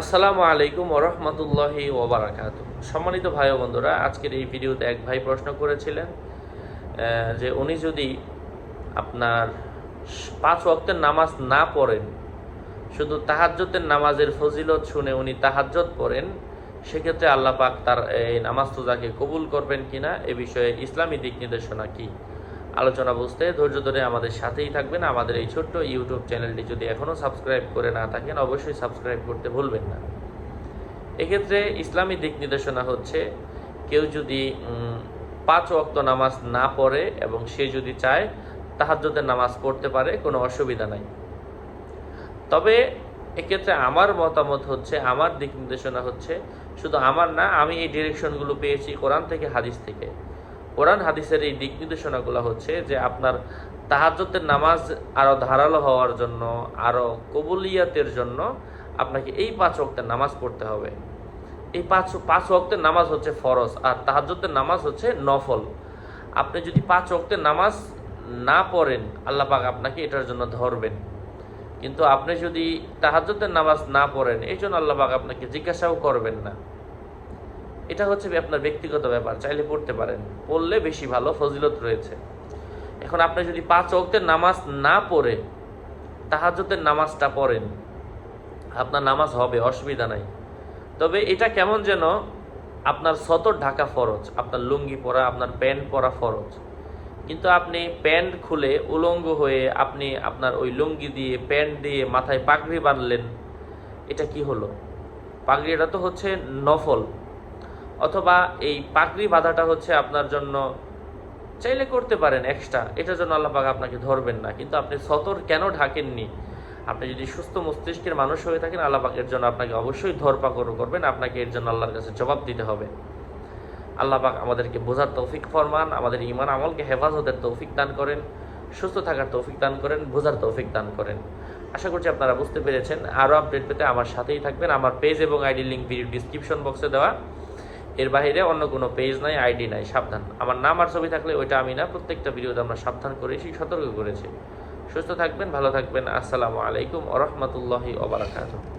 আসসালামু আলাইকুম ওরহমতুল্লাহি ওবরাকাত সম্মানিত ভাই বন্ধুরা, আজকের এই ভিডিওতে এক ভাই প্রশ্ন করেছিলেন যে উনি যদি আপনার পাঁচ ওয়াক্তের নামাজ না পড়েন, শুধু তাহাজ্জতের নামাজের ফজিলত শুনে উনি তাহাজ্জত পড়েন, সেক্ষেত্রে আল্লাহ পাক তার এই নামাজ তোজাকে কবুল করবেন কিনা, এ বিষয়ে ইসলামী দিক নির্দেশনা কি? আলোচনা বুঝতে ধৈর্য ধরে আমাদের সাথেই থাকবেন। আমাদের এই ছোট্ট ইউটিউব চ্যানেলটি যদি এখনও সাবস্ক্রাইব করে না থাকেন, অবশ্যই সাবস্ক্রাইব করতে ভুলবেন না। এক্ষেত্রে ইসলামী দিক নির্দেশনা হচ্ছে, কেউ যদি পাঁচ ওয়াক্ত নামাজ না পড়ে এবং সে যদি চায় তাহাজ্জুদের নামাজ পড়তে পারে, কোনো অসুবিধা নাই। তবে এক্ষেত্রে আমার মতামত হচ্ছে, আমার দিক নির্দেশনা হচ্ছে, শুধু আমার না, আমি এই ডিরেকশনগুলো পেয়েছি কোরআন থেকে, হাদিস থেকে। কোরআন হাদিসের এই দিক নির্দেশনাগুলো হচ্ছে যে আপনার তাহাজ্জতের নামাজ আরও ধারালো হওয়ার জন্য আরও কবুলিয়াতের জন্য আপনাকে এই পাঁচ ওয়াক্তের নামাজ পড়তে হবে। এই পাঁচ পাঁচ ওয়াক্তের নামাজ হচ্ছে ফরজ আর তাহাজ্জতের নামাজ হচ্ছে নফল। আপনি যদি পাঁচ ওয়াক্তের নামাজ না পড়েন, আল্লাহ পাক আপনাকে এটার জন্য ধরবেন। কিন্তু আপনি যদি তাহাজ্জতের নামাজ না পড়েন এই জন্য আল্লাহ আপনাকে জিজ্ঞাসাও করবেন না। এটা হচ্ছে আপনার ব্যক্তিগত ব্যাপার, চাইলে পড়তে পারেন। পড়লে বেশি ভালো, ফজিলত রয়েছে। এখন আপনি যদি পাঁচ ওয়াক্তের নামাজ না পড়ে তাহাজতের নামাজটা পড়েন, আপনার নামাজ হবে, অসুবিধা নাই। তবে এটা কেমন যেন আপনার সতর ঢাকা ফরজ, আপনার লুঙ্গি পরা, আপনার প্যান্ট পরা ফরজ। কিন্তু আপনি প্যান্ট খুলে উলঙ্গ হয়ে আপনি আপনার ওই লুঙ্গি দিয়ে, প্যান্ট দিয়ে মাথায় পাগড়ি বাঁধলেন, এটা কি হলো? পাগড়িটা তো হচ্ছে নফল। অথবা এই পাগড়ি বাঁধাটা হচ্ছে আপনার জন্য চাইলে করতে পারেন এক্সট্রা এটার জন্য আল্লাপাক আপনাকে ধরবেন না। কিন্তু আপনি সতর কেন ঢাকেননি? আপনি যদি সুস্থ মস্তিষ্কের মানুষ হয়ে থাকেন, আল্লাহ পাকের জন্য আপনাকে অবশ্যই ধরপাকড় করবেন। আপনাকে এর জন্য আল্লাহর কাছে জবাব দিতে হবে। আল্লাহ পাক আমাদেরকে বোঝার তৌফিক ফরমান, আমাদের ইমান আমলকে হেফাজতের তৌফিক দান করেন, সুস্থ থাকার তৌফিক দান করেন, বোঝার তৌফিক দান করেন। আশা করছি আপনারা বুঝতে পেরেছেন। আরও আপডেট পেতে আমার সাথেই থাকবেন। আমার পেজ এবং আইডি লিঙ্ক ভিডিও ডিসক্রিপশন বক্সে দেওয়া। এর বাইরে অন্য কোনো পেজ নাই আইডি নাই, সাবধান। আমার নাম আর ছবি থাকলে ওইটা আমি না, প্রত্যেকটা ভিডিওতে আমরা সাবধান করেছি সতর্ক করেছি। সুস্থ থাকবেন, ভালো থাকবেন। আসসালামু আলাইকুম ওরহমতুল্লাহি ওবরাকাতুহ